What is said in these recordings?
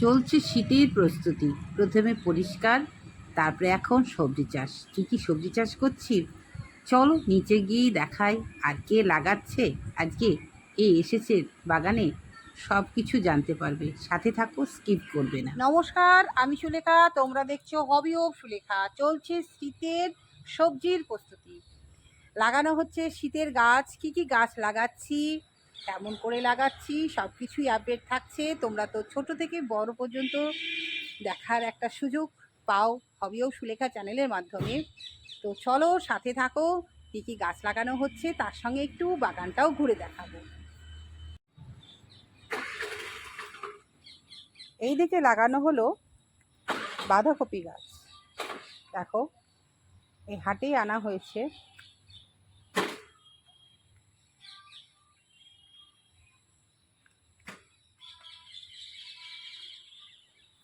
চলছে শীতের প্রস্তুতি। প্রথমে পরিষ্কার, তারপরে এখন সবজি চাষ। কী কী সবজি চাষ করছি? চলো নিচে গিয়েই দেখাই আর কে লাগাচ্ছে। আজকে এ এসেছে বাগানে সব কিছু জানতে পারবে। সাথে থাকো, স্কিপ করবে না। নমস্কার, আমি সুলেখা, তোমরা দেখছ হবি অফ সুলেখা। চলছে শীতের সবজির প্রস্তুতি। লাগানো হচ্ছে শীতের গাছ। কি কি গাছ লাগাচ্ছি? কেমন করে লাগাচ্ছি সব কিছুই আপডেট থাকছে। তোমরা তো ছোট থেকে বড় পর্যন্ত দেখার একটা সুযোগ পাও হবি অফ সুলেখা চ্যানেলের মাধ্যমে। তো চলো সাথে থাকো, কী কী গাছ লাগানো হচ্ছে, তার সঙ্গে একটু বাগানটাও ঘুরে দেখাবো। এই দিকে লাগানো হলো বাঁধাকপি গাছ। দেখো, এই হাটেই আনা হয়েছে।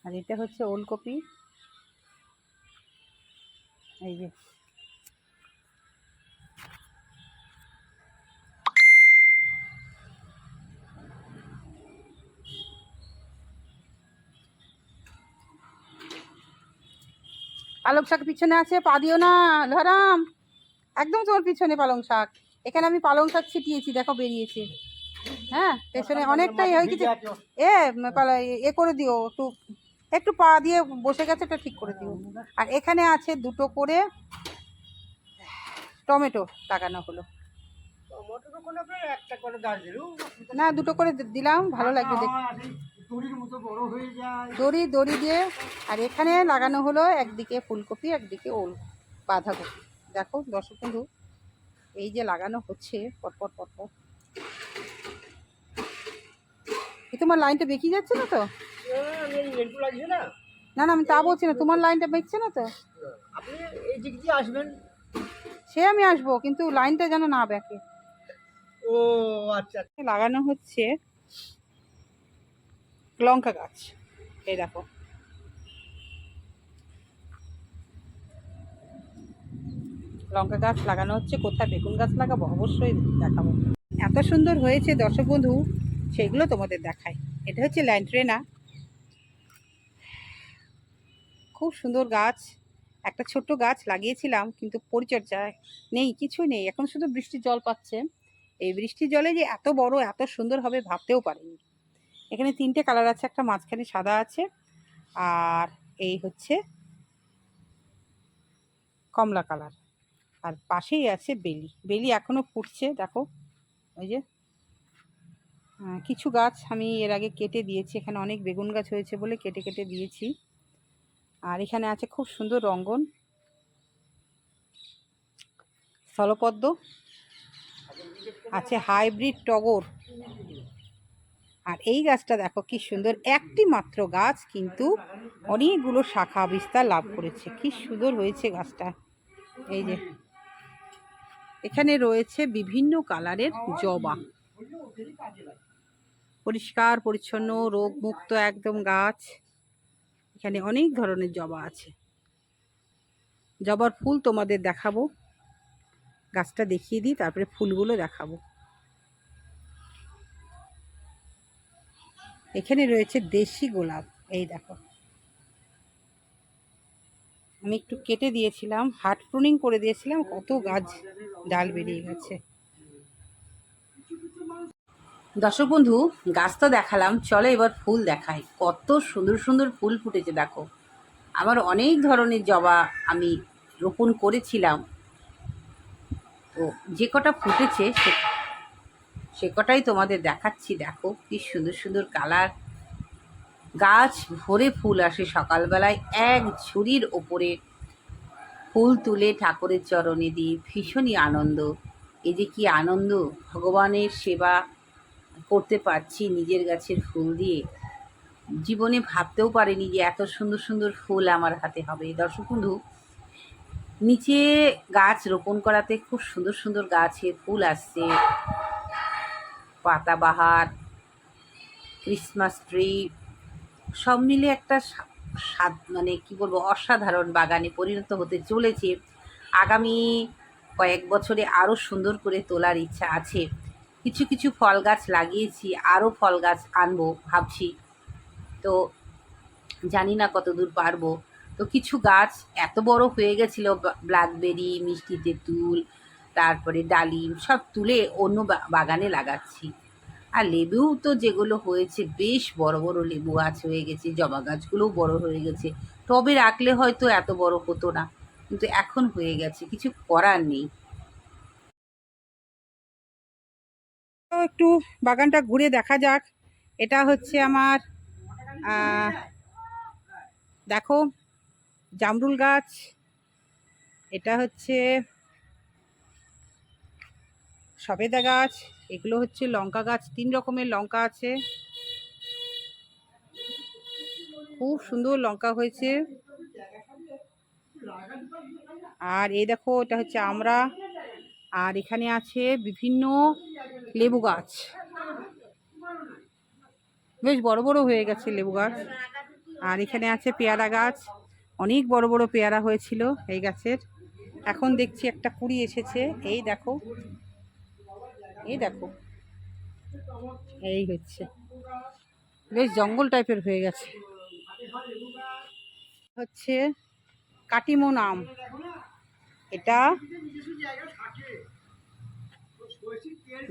আর এটা হচ্ছে ওলকপি। এই যে। পালং শাক পিছনে আছে পা দিও না ধরাম। একদম তোমার পিছনে পালং শাক। এখানে আমি পালং শাক ছিটিয়েছি দেখো বেরিয়েছে। হ্যাঁ পেছনে অনেকটাই হয়ে গেছে। এ করে দিও একটু একটু পা দিয়ে বসে গেছে এটা ঠিক করে দিও। আর এখানে আছে দুটো করে টমেটো লাগানো হলো। না দুটো করে দিলাম ভালো লাগবে দড়ি দড়ি দিয়ে আর এখানে লাগানো হলো একদিকে ফুলকপি একদিকে ওল বাঁধাকপি। দেখো দর্শক বন্ধু এই যে লাগানো হচ্ছে পরপর পরপর তোমার লাইনটা বেঁকিয়ে যাচ্ছে না তো? না, না আমি তা বলছি না। তোমার লাইনটা বেঁকছে না তো? আপনি এই দিক দিয়ে আসবেন। সে আমি আসব কিন্তু লাইনটা যেন না বেঁকে ও আচ্ছা। লাগানো হচ্ছে লঙ্কা গাছ। এই দেখো। লঙ্কা গাছ লাগানো হচ্ছে। কোথায় বেগুন গাছ লাগাবো? অবশ্যই দেখাবো। এত সুন্দর হয়েছে দর্শক বন্ধু সেগুলো তোমাদের দেখাই। এটা হচ্ছে ল্যান্ড্রেনা। খুব সুন্দর গাছ, একটা ছোট্ট গাছ লাগিয়েছিলাম, কিন্তু পরিচর্যা নেই কিছু নেই। এখন শুধু বৃষ্টির জল পাচ্ছে। এই বৃষ্টির জলে যে এত বড়, এত সুন্দর হবে ভাবতেও পারিনি। এখানে তিনটে কালার আছে, একটা মাঝখানে সাদা আছে, আর এই হচ্ছে কমলা কালার। আর পাশেই আছে বেলি। বেলি এখনও ফুটছে, দেখো, ওই যে কিছু গাছ আমি এর আগে কেটে দিয়েছি। এখানে অনেক বেগুন গাছ হয়েছে বলে কেটে কেটে দিয়েছি। আর এখানে আছে খুব সুন্দর রঙ্গন। স্থলপদ্ম। আছে হাইব্রিড টগর। আর এই গাছটা দেখো কি সুন্দর, একটি মাত্র গাছ কিন্তু অনেকগুলো শাখা বিস্তার লাভ করেছে। কি সুন্দর হয়েছে গাছটা। এই যে, এখানে রয়েছে বিভিন্ন কালারের জবা। পরিষ্কার, পরিচ্ছন্ন, রোগমুক্ত একদম গাছ। এখানে অনেক ধরনের জবা আছে। জবার ফুল তোমাদের দেখাবো। গাছটা দেখিয়ে দিই, তারপরে ফুলগুলো দেখাবো। এখানে রয়েছে দেশি গোলাপ, এই দেখো। আমি একটু কেটে দিয়েছিলাম, হার্ট প্রুনিং করে দিয়েছিলাম, কত গাছ ডাল বেরিয়ে গেছে। দর্শক বন্ধু, গাছ তো দেখালাম, চলো এবার ফুল দেখাই। কত সুন্দর সুন্দর ফুল ফুটেছে, দেখো। আমার অনেক ধরনের জবা আমি রোপণ করেছিলাম। তো যে কটা ফুটেছে, সে সে কটাই তোমাদের দেখাচ্ছি, দেখো কি সুন্দর সুন্দর কালার। গাছ ভরে ফুল আসে সকালবেলায়, এক ঝুড়ির ওপরে ফুল তুলে ঠাকুরের চরণে দিই, ভীষণই আনন্দ। এই যে কি আনন্দ, ভগবানের সেবা করতে পারছি নিজের গাছের ফুল দিয়ে। জীবনে ভাবতেও পারিনি যে এত সুন্দর সুন্দর ফুল আমার হাতে হবে। দর্শক বন্ধু, নিচে গাছ রোপণ করাতে খুব সুন্দর সুন্দর গাছে ফুল আসছে। পাতাবাহার, ক্রিসমাস ট্রি, সব মিলে একটা সা- স্বাদ মানে কি বলব, অসাধারণ বাগানে পরিণত হতে চলেছে। আগামী কয়েক বছরে আরও সুন্দর করে তোলার ইচ্ছা আছে। কিছু কিছু ফল গাছ লাগিয়েছি আরও ফল গাছ আনব ভাবছি। তো জানি না কত দূর পারব। তো কিছু গাছ এত বড় হয়ে গেছিল ব্ল্যাকবেরি মিষ্টি তেঁতুল, তারপরে ডালিম, সব তুলে অন্য বাগানে লাগাচ্ছি। আর লেবুও তো যেগুলো হয়েছে, বেশ বড় বড় লেবু গাছ হয়ে গেছে, জবা গাছগুলোও বড় হয়ে গেছে। টবে রাখলে হয়তো এত বড় হতো না, কিন্তু এখন হয়ে গেছে, কিছু করার নেই। একটু বাগানটা ঘুরে দেখা যাক। এটা হচ্ছে আমার দেখো, জামরুল গাছ। এটা হচ্ছে সবেদা গাছ। এগুলো হচ্ছে লঙ্কা গাছ, তিন রকমের লঙ্কা আছে। খুব সুন্দর লঙ্কা হয়েছে। আর এই দেখো, এটা হচ্ছে আমরা আর এখানে আছে বিভিন্ন লেবু গাছ। বেশ বড় বড় হয়ে গেছে লেবু গাছ। আর এখানে আছে পেয়ারা গাছ। অনেক বড় বড় পেয়ারা হয়েছিল এই গাছের। এখন দেখছি একটা কুড়ি এসেছে। এই দেখো। এই দেখো। এই হচ্ছে। বেশ জঙ্গল টাইপের হয়ে গেছে। হচ্ছে কাটিমন আম। এটা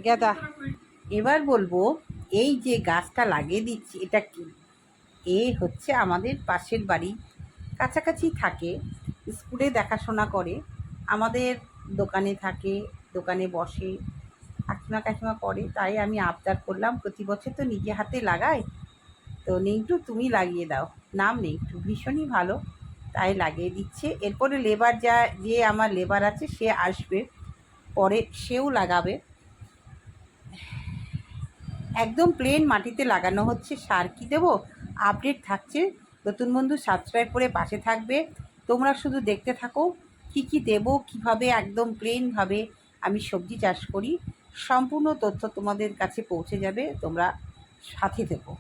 গেদা, এবার বলব, এই যে গাছটা লাগিয়ে দিচ্ছি, এটা কি? এ হচ্ছে আমাদের পাশের বাড়ি, কাছাকাছি থাকে, স্কুলে দেখাশোনা করে, আমাদের দোকানে থাকে, দোকানে বসে, কাকিমা কাকিমা করে, তাই আমি আবদার করলাম, প্রতি বছর তো নিজে হাতে লাগাই। তো নেংটু তুমি লাগিয়ে দাও, নাম নেংটু ভীষণই ভালো, তাই লাগিয়ে দিচ্ছে। এরপরে লেবার যা, যে আমার লেবার আছে, সে আসবে, পরে সেও লাগাবে। একদম প্লেন মাটিতে লাগানো হচ্ছে। সার কি দেবো? আপডেট থাকছে। নতুন বন্ধু সাবস্ক্রাইব করে পাশে থাকবে। তোমরা শুধু দেখতে থাকো কি কি দেব, কীভাবে একদম প্লেনভাবে আমি সবজি চাষ করি। সম্পূর্ণ তথ্য তোমাদের কাছে পৌঁছে যাবে। তোমরা সাথে থেকো।